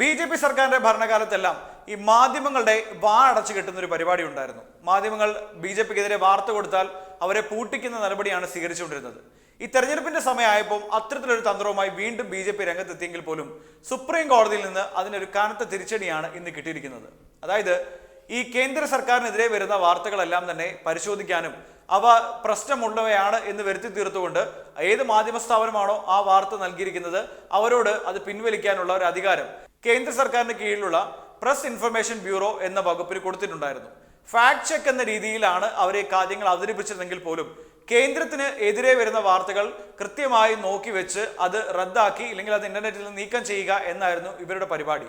B J P സർക്കാരിന്റെ ഭരണകാലത്തെല്ലാം ഈ മാധ്യമങ്ങളുടെ വാ അടച്ചു കെട്ടുന്ന ഒരു പരിപാടി ഉണ്ടായിരുന്നു മാധ്യമങ്ങൾ ബി ജെ പിക്കെതിരെ വാർത്ത കൊടുത്താൽ അവരെ പൂട്ടിക്കുന്ന നടപടിയാണ് സ്വീകരിച്ചുകൊണ്ടിരുന്നത്. ഈ തെരഞ്ഞെടുപ്പിന്റെ സമയമായപ്പോൾ അത്തരത്തിലൊരു തന്ത്രവുമായി വീണ്ടും ബി ജെ പി രംഗത്തെത്തിയെങ്കിൽ പോലും സുപ്രീം കോടതിയിൽ നിന്ന് അതിനൊരു കനത്ത തിരിച്ചടിയാണ് ഇന്ന് കിട്ടിയിരിക്കുന്നത്. അതായത് ഈ കേന്ദ്ര സർക്കാരിനെതിരെ വരുന്ന വാർത്തകളെല്ലാം തന്നെ പരിശോധിക്കാനും അവ പ്രശ്നമുള്ളവയാണ് എന്ന് വരുത്തി തീർത്തുകൊണ്ട് ഏത് മാധ്യമ സ്ഥാപനമാണോ ആ വാർത്ത നൽകിയിരിക്കുന്നത് അവരോട് അത് പിൻവലിക്കാനുള്ള ഒരു അധികാരം കേന്ദ്ര സർക്കാരിന് കീഴിലുള്ള പ്രസ് ഇൻഫർമേഷൻ ബ്യൂറോ എന്ന വകുപ്പിന് കൊടുത്തിട്ടുണ്ടായിരുന്നു. ഫാക്ട് ചെക്ക് എന്ന രീതിയിലാണ് അവരെ കാര്യങ്ങൾ അവതരിപ്പിച്ചതെങ്കിൽ പോലും കേന്ദ്രത്തിന് എതിരെ വരുന്ന വാർത്തകൾ കൃത്യമായി നോക്കി വെച്ച് അത് റദ്ദാക്കി ഇല്ലെങ്കിൽ അത് ഇന്റർനെറ്റിൽ നീക്കം ചെയ്യുക എന്നായിരുന്നു ഇവരുടെ പരിപാടി.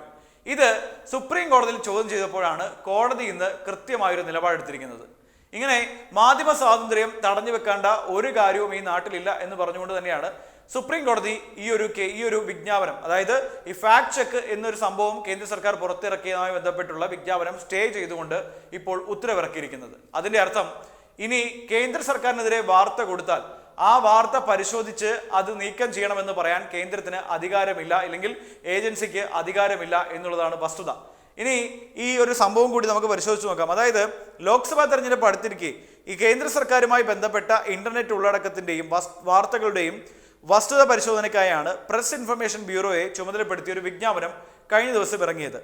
ഇത് സുപ്രീം കോടതിയിൽ ചോദ്യം ചെയ്തപ്പോഴാണ് കോടതി ഇന്ന് കൃത്യമായൊരു നിലപാടെടുത്തിരിക്കുന്നത്. ഇങ്ങനെ മാധ്യമ സ്വാതന്ത്ര്യം തടഞ്ഞു വെക്കേണ്ട ഒരു കാര്യവും ഈ നാട്ടിലില്ല എന്ന് പറഞ്ഞുകൊണ്ട് തന്നെയാണ് സുപ്രീം കോടതി ഈ ഒരു ഈ ഒരു വിജ്ഞാപനം അതായത് ഈ ഫാക്ട് ചെക്ക് എന്നൊരു സംഭവം കേന്ദ്ര സർക്കാർ പുറത്തിറക്കിയതുമായി ബന്ധപ്പെട്ടുള്ള വിജ്ഞാപനം സ്റ്റേ ചെയ്തുകൊണ്ട് ഇപ്പോൾ ഉത്തരവിറക്കിയിരിക്കുന്നത്. അതിന്റെ അർത്ഥം ഇനി കേന്ദ്ര സർക്കാരിനെതിരെ വാർത്ത കൊടുത്താൽ ആ വാർത്ത പരിശോധിച്ച് അത് നീക്കം ചെയ്യണമെന്ന് പറയാൻ കേന്ദ്രത്തിന് അധികാരമില്ല അല്ലെങ്കിൽ ഏജൻസിക്ക് അധികാരമില്ല എന്നുള്ളതാണ് വസ്തുത. ഇനി ഈ ഒരു സംഭവം കൂടി നമുക്ക് പരിശോധിച്ച് നോക്കാം. അതായത് ലോക്സഭാ തെരഞ്ഞെടുപ്പ് അടുത്തിരിക്കെ ഈ കേന്ദ്ര സർക്കാരുമായി ബന്ധപ്പെട്ട ഇന്റർനെറ്റ് ഉള്ളടക്കത്തിന്റെയും വാർത്തകളുടെയും വസ്തുത പരിശോധനയ്ക്കായാണ് പ്രസ് ഇൻഫർമേഷൻ ബ്യൂറോയെ ചുമതലപ്പെടുത്തിയ ഒരു വിജ്ഞാപനം കഴിഞ്ഞ ദിവസം ഇറങ്ങിയത്.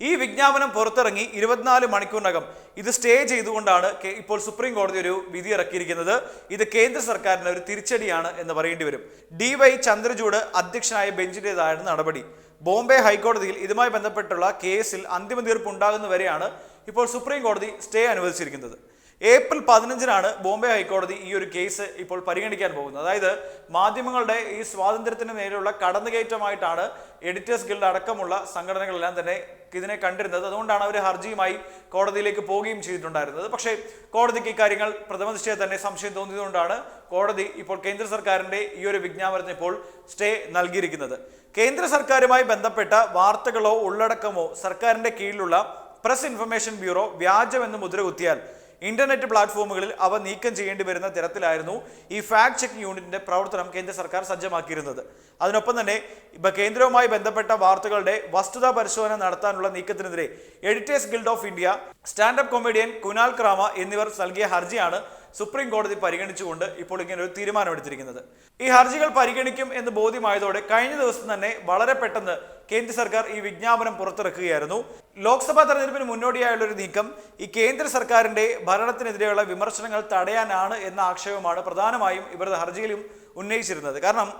ഈ വിജ്ഞാപനം പുറത്തിറങ്ങി ഇരുപത്തിനാല് മണിക്കൂറിനകം ഇത് സ്റ്റേ ചെയ്തുകൊണ്ടാണ് ഇപ്പോൾ സുപ്രീം കോടതി ഒരു വിധി ഇറക്കിയിരിക്കുന്നത്. ഇത് കേന്ദ്ര സർക്കാരിന് ഒരു തിരിച്ചടിയാണ് എന്ന് പറയേണ്ടി വരും. ഡി വൈ ചന്ദ്രചൂഡ് അധ്യക്ഷനായ ബെഞ്ചിന്റേതായിരുന്നു നടപടി. ബോംബെ ഹൈക്കോടതിയിൽ ഇതുമായി ബന്ധപ്പെട്ടുള്ള കേസിൽ അന്തിമ തീർപ്പ് ഉണ്ടാകുന്നവരെയാണ് ഇപ്പോൾ സുപ്രീം കോടതി സ്റ്റേ അനുവദിച്ചിരിക്കുന്നത്. ഏപ്രിൽ പതിനഞ്ചിനാണ് ബോംബെ ഹൈക്കോടതി ഈ ഒരു കേസ് ഇപ്പോൾ പരിഗണിക്കാൻ പോകുന്നത്. അതായത് മാധ്യമങ്ങളുടെ ഈ സ്വാതന്ത്ര്യത്തിന് നേരെയുള്ള കടന്നുകയറ്റമായിട്ടാണ് എഡിറ്റേഴ്സ് ഗിൽഡ് അടക്കമുള്ള സംഘടനകളെല്ലാം തന്നെ ഇതിനെ കണ്ടിരുന്നത്. അതുകൊണ്ടാണ് അവർ ഹർജിയുമായി കോടതിയിലേക്ക് പോവുകയും ചെയ്തിട്ടുണ്ടായിരുന്നത്. പക്ഷേ കോടതിക്ക് ഇക്കാര്യങ്ങൾ പ്രഥമ ദൃഷ്ടിയെ തന്നെ സംശയം തോന്നിയതുകൊണ്ടാണ് കോടതി ഇപ്പോൾ കേന്ദ്ര സർക്കാരിന്റെ ഈ ഒരു വിജ്ഞാപനത്തിന് ഇപ്പോൾ സ്റ്റേ നൽകിയിരിക്കുന്നത്. കേന്ദ്ര സർക്കാരുമായി ബന്ധപ്പെട്ട വാർത്തകളോ ഉള്ളടക്കമോ സർക്കാരിന്റെ കീഴിലുള്ള പ്രസ് ഇൻഫർമേഷൻ ബ്യൂറോ വ്യാജമെന്ന് മുദ്ര കുത്തിയാൽ ഇന്റർനെറ്റ് പ്ലാറ്റ്ഫോമുകളിൽ അവ നീക്കം ചെയ്യേണ്ടി വരുന്ന തരത്തിലായിരുന്നു ഈ ഫാക്ട് ചെക്ക് യൂണിറ്റിന്റെ പ്രവർത്തനം കേന്ദ്ര സർക്കാർ സജ്ജമാക്കിയിരുന്നത്. അതിനൊപ്പം തന്നെ ഇപ്പൊ കേന്ദ്രവുമായി ബന്ധപ്പെട്ട വാർത്തകളുടെ വസ്തുതാ പരിശോധന നടത്താനുള്ള നീക്കത്തിനെതിരെ editors guild of India standup comedian Kunal ക്രാമ എന്നിവർ നൽകിയ ഹർജിയാണ് സുപ്രീം കോടതി പരിഗണിച്ചുകൊണ്ട് ഇപ്പോൾ ഇങ്ങനെ ഒരു തീരുമാനമെടുത്തിരിക്കുന്നത്. ഈ ഹർജികൾ പരിഗണിക്കും എന്ന് ബോധ്യമായതോടെ കഴിഞ്ഞ ദിവസം തന്നെ വളരെ പെട്ടെന്ന് കേന്ദ്ര സർക്കാർ ഈ വിജ്ഞാപനം പുറത്തിറക്കുകയായിരുന്നു. ലോക്സഭാ തെരഞ്ഞെടുപ്പിന് മുന്നോടിയായുള്ള ഒരു നീക്കം ഈ കേന്ദ്ര സർക്കാരിന്റെ ഭരണത്തിനെതിരെയുള്ള വിമർശനങ്ങൾ തടയാനാണ് എന്ന ആക്ഷേപമാണ് പ്രധാനമായും ഇവരുടെ ഹർജിയിലും ഉന്നയിച്ചിരുന്നത്. കാരണം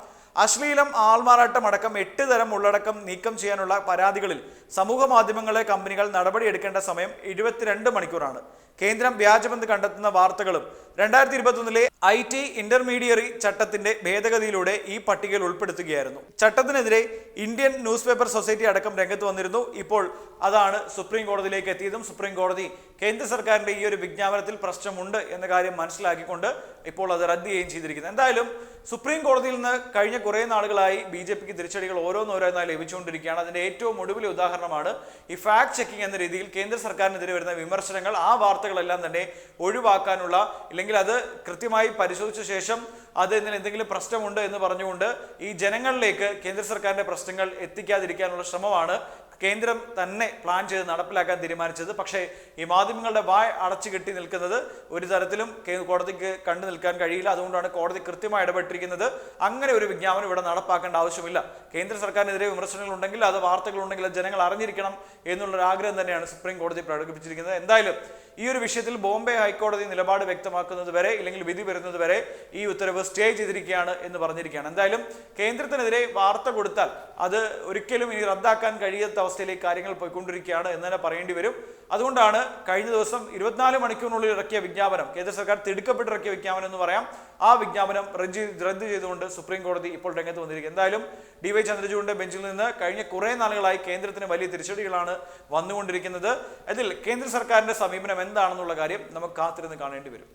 അശ്ലീലം ആൾമാറാട്ടം അടക്കം എട്ട് തരം ഉള്ളടക്കം നീക്കം ചെയ്യാനുള്ള പരാതികളിൽ സമൂഹ മാധ്യമങ്ങളെ കമ്പനികൾ നടപടിയെടുക്കേണ്ട സമയം എഴുപത്തിരണ്ട് മണിക്കൂറാണ്. കേന്ദ്രം വ്യാജമെന്ന് കണ്ടെത്തുന്ന വാർത്തകളും രണ്ടായിരത്തി ഇരുപത്തൊന്നിലെ ഐ ടി ഇന്റർമീഡിയറി ചട്ടത്തിന്റെ ഭേദഗതിയിലൂടെ ഈ പട്ടികയിൽ ഉൾപ്പെടുത്തുകയായിരുന്നു. ചട്ടത്തിനെതിരെ ഇന്ത്യൻ ന്യൂസ് പേപ്പർ സൊസൈറ്റി അടക്കം രംഗത്ത് വന്നിരുന്നു. ഇപ്പോൾ അതാണ് സുപ്രീം കോടതിയിലേക്ക് എത്തിയതും സുപ്രീം കോടതി കേന്ദ്ര സർക്കാരിന്റെ ഈ ഒരു വിജ്ഞാപനത്തിൽ പ്രശ്നമുണ്ട് എന്ന കാര്യം മനസ്സിലാക്കിക്കൊണ്ട് ഇപ്പോൾ അത് റദ്ദ് ചെയ്യുകയും ചെയ്തിരിക്കുന്നത് എന്തായാലും സുപ്രീം കോടതിയിൽ നിന്ന് കഴിഞ്ഞ കുറേ നാളുകളായി ബി ജെ പിക്ക് തിരിച്ചടികൾ ഓരോന്നോരോന്നായി ലഭിച്ചുകൊണ്ടിരിക്കുകയാണ്. അതിന്റെ ഏറ്റവും ഒടുവിലെ ഉദാഹരണമാണ് ഈ ഫാക്ട് ചെക്കിംഗ് എന്ന രീതിയിൽ കേന്ദ്ര സർക്കാരിനെതിരെ വരുന്ന വിമർശനങ്ങൾ ആ വാർത്തകളെല്ലാം തന്നെ ഒഴിവാക്കാനുള്ള ഇല്ലെങ്കിൽ അത് കൃത്യമായി പരിശോധിച്ച ശേഷം അത് ഇതിന് എന്തെങ്കിലും പ്രശ്നമുണ്ട് എന്ന് പറഞ്ഞുകൊണ്ട് ഈ ജനങ്ങളിലേക്ക് കേന്ദ്ര സർക്കാരിന്റെ പ്രശ്നങ്ങൾ എത്തിക്കാതിരിക്കാനുള്ള ശ്രമമാണ് കേന്ദ്രം തന്നെ പ്ലാൻ ചെയ്ത് നടപ്പിലാക്കാൻ തീരുമാനിച്ചത്. പക്ഷേ ഈ മാധ്യമങ്ങളുടെ വായ അടച്ചു കെട്ടി നിൽക്കുന്നത് ഒരു തരത്തിലും കോടതിക്ക് കണ്ടു നിൽക്കാൻ കഴിയില്ല. അതുകൊണ്ടാണ് കോടതി കൃത്യമായി ഇടപെട്ടിരിക്കുന്നത്. അങ്ങനെ ഒരു വിജ്ഞാപനം ഇവിടെ നടപ്പാക്കേണ്ട ആവശ്യമില്ല. കേന്ദ്ര സർക്കാരിനെതിരെ വിമർശനങ്ങൾ ഉണ്ടെങ്കിൽ അത് വാർത്തകളുണ്ടെങ്കിൽ ജനങ്ങൾ അറിഞ്ഞിരിക്കണം എന്നുള്ളൊരു ആഗ്രഹം തന്നെയാണ് സുപ്രീം കോടതി പ്രകടിപ്പിച്ചിരിക്കുന്നത്. എന്തായാലും ഈ ഒരു വിഷയത്തിൽ ബോംബെ ഹൈക്കോടതി നിലപാട് വ്യക്തമാക്കുന്നത് വരെ ഇല്ലെങ്കിൽ വിധി വരുന്നത് വരെ ഈ ഉത്തരവ് സ്റ്റേ ചെയ്തിരിക്കുകയാണ് എന്ന് പറഞ്ഞിരിക്കുകയാണ്. എന്തായാലും കേന്ദ്രത്തിനെതിരെ വാർത്ത കൊടുത്താൽ അത് ഒരിക്കലും ഇനി റദ്ദാക്കാൻ കഴിയാത്ത അവസ്ഥയിലേക്ക് കാര്യങ്ങൾ പോയിക്കൊണ്ടിരിക്കുകയാണ് എന്ന് തന്നെ പറയേണ്ടി വരും. അതുകൊണ്ടാണ് കഴിഞ്ഞ ദിവസം ഇരുപത്തിനാല് മണിക്കൂറിനുള്ളിൽ ഇറക്കിയ വിജ്ഞാപനം കേന്ദ്ര സർക്കാർ തിടുക്കപ്പെട്ടിറക്കിയ വിജ്ഞാപനം എന്ന് പറയാം ആ വിജ്ഞാപനം റദ്ദ് ചെയ്തുകൊണ്ട് സുപ്രീം കോടതി ഇപ്പോൾ രംഗത്ത് വന്നിരിക്കുന്നത് എന്തായാലും ഡി വൈ ചന്ദ്രചൂഡിന്റെ ബെഞ്ചിൽ നിന്ന് കഴിഞ്ഞ കുറേ നാളുകളായി കേന്ദ്രത്തിന് വലിയ തിരിച്ചടികളാണ് വന്നുകൊണ്ടിരിക്കുന്നത്. അതിൽ കേന്ദ്ര സർക്കാരിന്റെ സമീപനം എന്താണെന്നുള്ള കാര്യം നമുക്ക് കാത്തിരുന്ന് കാണേണ്ടി വരും.